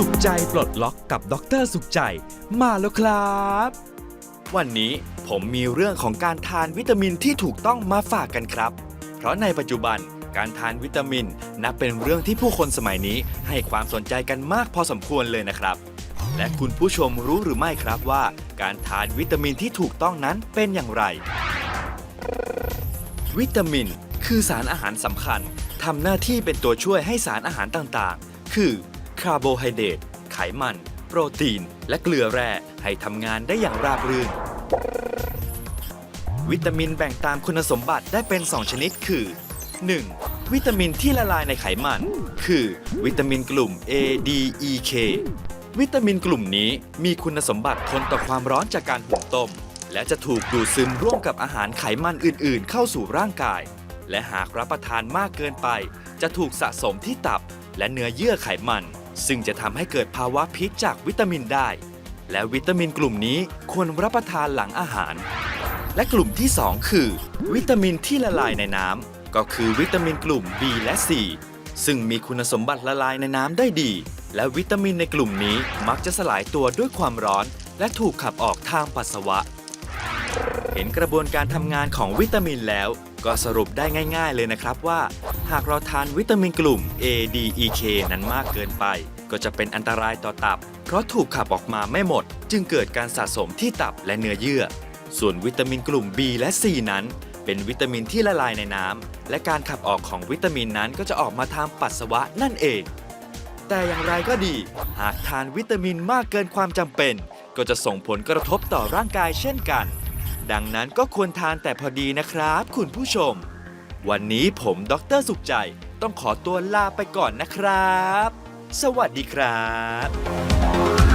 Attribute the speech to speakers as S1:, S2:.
S1: สุขใจปลดล็อกกับดรสุขใจ มาแล้วครับ
S2: วันนี้ผมมีเรื่องของการทานวิตามินที่ถูกต้องมาฝากกันครับ เพราะในปัจจุบันการทานวิตามิน นับเป็นเรื่องที่ผู้คนสมัยนี้ให้ความสนใจกันมากพอสมควรเลยนะครับ และคุณผู้ชมรู้หรือไม่ครับว่า การทานวิตามินที่ถูกต้องนั้นเป็นอย่างไร วิตามิน คือสารอาหารสำคัญทำหน้าที่เป็นตัวช่วยให้สารอาหารต่างๆ คือ คาร์โบไฮเดรตไขมัน โปรตีน และเกลือแร่ให้ทำงานได้อย่างราบรื่น วิตามินแบ่งตามคุณสมบัติได้เป็น 2 ชนิดคือ 1. วิตามินที่ละลายในไขมัน คือ วิตามินกลุ่ม A D E K วิตามินกลุ่มนี้มีคุณสมบัติทนต่อความร้อนจากการหุงต้ม และจะถูกดูดซึมร่วมกับอาหารไขมันอื่นๆ เข้าสู่ร่างกาย และหากรับประทานมากเกินไป จะถูกสะสมที่ตับ และเนื้อเยื่อไขมัน ซึ่งจะทำให้เกิดภาวะพิษจากวิตามินได้ และวิตามินกลุ่มนี้ควรรับประทานหลังอาหาร และกลุ่มที่ 2 คือ วิตามินที่ละลายในน้ำก็คือวิตามินกลุ่ม B และ C ซึ่งมีคุณสมบัติละลายในน้ำได้ดี และวิตามินในกลุ่มนี้มักจะสลายตัวด้วยความร้อน และถูกขับออกทางปัสสาวะ เห็นกระบวนการทำงานของวิตามินแล้วก็สรุปได้ง่าย ๆ เลยนะครับว่า หากเราทานวิตามินกลุ่ม A D E K นั้นมากเกินไป ก็จะเป็นอันตรายต่อตับ เพราะถูกขับออกมาไม่หมด จึงเกิดการสะสมที่ตับและเนื้อเยื่อ ส่วนวิตามินกลุ่ม B และ C นั้น เป็นวิตามินที่ละลายในน้ำและการขับออกของวิตามินนั้นก็จะออกมาทางปัสสาวะนั่นเอง แต่อย่างไรก็ดี หากทานวิตามินมากเกินความจำเป็น ก็จะส่งผลกระทบต่อร่างกายเช่นกัน ดังนั้นก็ควรทานแต่พอดีนะครับ คุณผู้ชม วันนี้ผมดรสุขใจต้องขอตัวลาไปก่อนนะครับ สวัสดีครับ